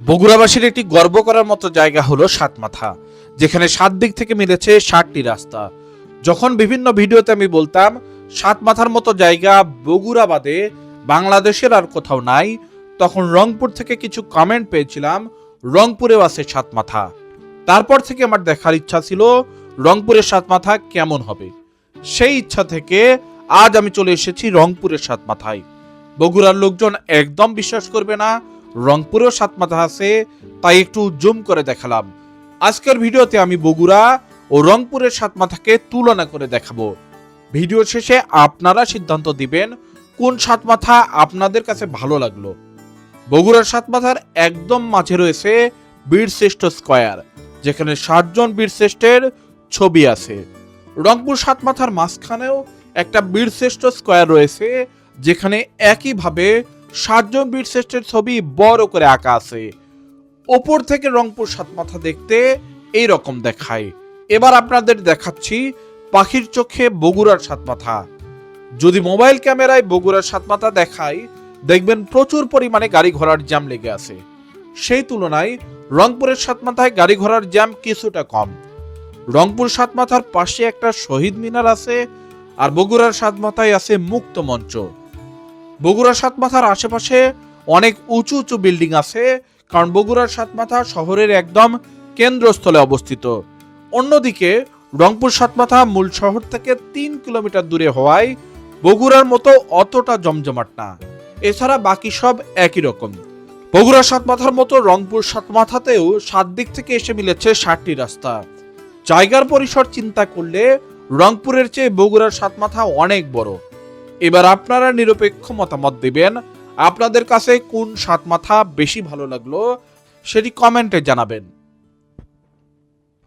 বগুড়াবাসীর একটি গর্ব করার মতো জায়গা হলো সাতমাথা, যেখানে সাত দিক থেকে মিলেছে ষাটটি রাস্তা। যখন বিভিন্ন ভিডিওতে আমি বলতাম সাত মাথার মতো জায়গা বগুড়া বাদে বাংলাদেশের আর কোথাও নাই, তখন রংপুর থেকে কিছু কমেন্ট পেয়েছিলাম, রংপুরেও আছে সাত মাথা তারপর থেকে আমার দেখার ইচ্ছা ছিল, রংপুরের সাত মাথা কেমন হবে? সেই ইচ্ছা থেকে আজ আমি চলে এসেছি রংপুরের সাত মাথায় বগুড়ার লোকজন একদম বিশ্বাস করবে না রংপুরেও সাত মাথা আছে, তাই একটু জুম করে দেখালাম। আজকের ভিডিওতে আমি বগুড়া ও রংপুরের সাত মাথাকে তুলনা করে দেখাবো। ভিডিও শেষে আপনারা সিদ্ধান্ত দিবেন কোন সাত মাথা আপনাদের কাছে ভালো লাগল। বগুড়ার সাত মাথার একদম মাঝে রয়েছে বীরশ্রেষ্ঠ স্কয়ার, যেখানে ষাটজন বীরশ্রেষ্ঠের ছবি আছে। রংপুর সাত মাথার মাঝখানেও একটা বীরশ্রেষ্ঠ স্কয়ার রয়েছে, যেখানে একইভাবে ষাটজন বীরশ্রেষ্ঠের ছবি বড় করে আঁকা আছে। ওপর থেকে রংপুর সাত মাথা দেখতে এই রকম দেখায়। এবার আপনাদের দেখাচ্ছি পাখির চোখে বগুড়ার সাত মাথা। যদি মোবাইল ক্যামেরায় বগুড়ার সাত মাথা দেখায়, দেখবেন প্রচুর পরিমাণে গাড়ি ঘোড়ার জ্যাম লেগে আছে। সেই তুলনায় রংপুরের সাত মাথায় গাড়ি ঘোড়ার জ্যাম কিছুটা কম। রংপুর সাত মাথার পাশে একটা শহীদ মিনার আছে আর বগুড়ার সাত মাথায় আছে মুক্ত মঞ্চ। বগুড়ার সাত মাথার আশেপাশে অনেক উঁচু উঁচু বিল্ডিং আছে, কারণ বগুড়ার সাত মাথা শহরের একদম কেন্দ্রস্থলে অবস্থিত। অন্যদিকে রংপুর সাতমাথা মূল শহর থেকে তিন কিলোমিটার দূরে হওয়ায় বগুড়ার মতো অতটা জমজমাট না। এছাড়া বাকি সব একই রকম। বগুড়া সাতমাথার মতো রংপুর সাতমাথাতেও সাত দিক থেকে এসে মিলেছে ষাটটি রাস্তা। জায়গার পরিসর চিন্তা করলে রংপুরের চেয়ে বগুড়ার সাতমাথা অনেক বড়। এবার আপনারা নিরপেক্ষ মতামত দেবেন। আপনাদের কাছে কোন সাত মাথা বেশি ভালো লাগল, সেটি কমেন্টে জানাবেন।